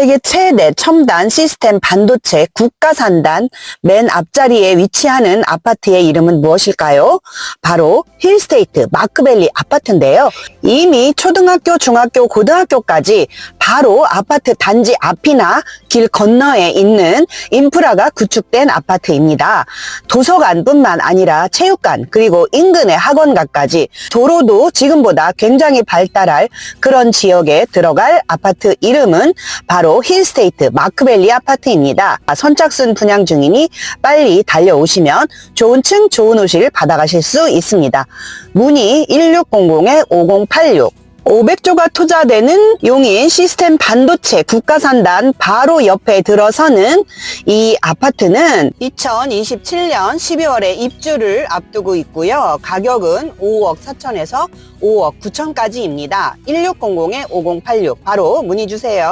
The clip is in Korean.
세계 최대 첨단 시스템 반도체 국가산단 맨 앞자리에 위치하는 아파트의 이름은 무엇일까요? 바로 힐스테이트 마크밸리 아파트인데요. 이미 초등학교, 중학교, 고등학교까지 바로 아파트 단지 앞이나 길 건너에 있는 인프라가 구축된 아파트입니다. 도서관뿐만 아니라 체육관 그리고 인근의 학원가까지 도로도 지금보다 굉장히 발달할 그런 지역에 들어갈 아파트 이름은 바로 힐스테이트 마크밸리 아파트입니다. 선착순 분양 중이니 빨리 달려오시면 좋은 층 좋은 호실 받아가실 수 있습니다. 문의 1600-5086 500조가 투자되는 용인 시스템 반도체 국가산단 바로 옆에 들어서는 이 아파트는 2027년 12월에 입주를 앞두고 있고요. 가격은 5억 4천에서 5억 9천까지입니다. 1600-5086 바로 문의 주세요.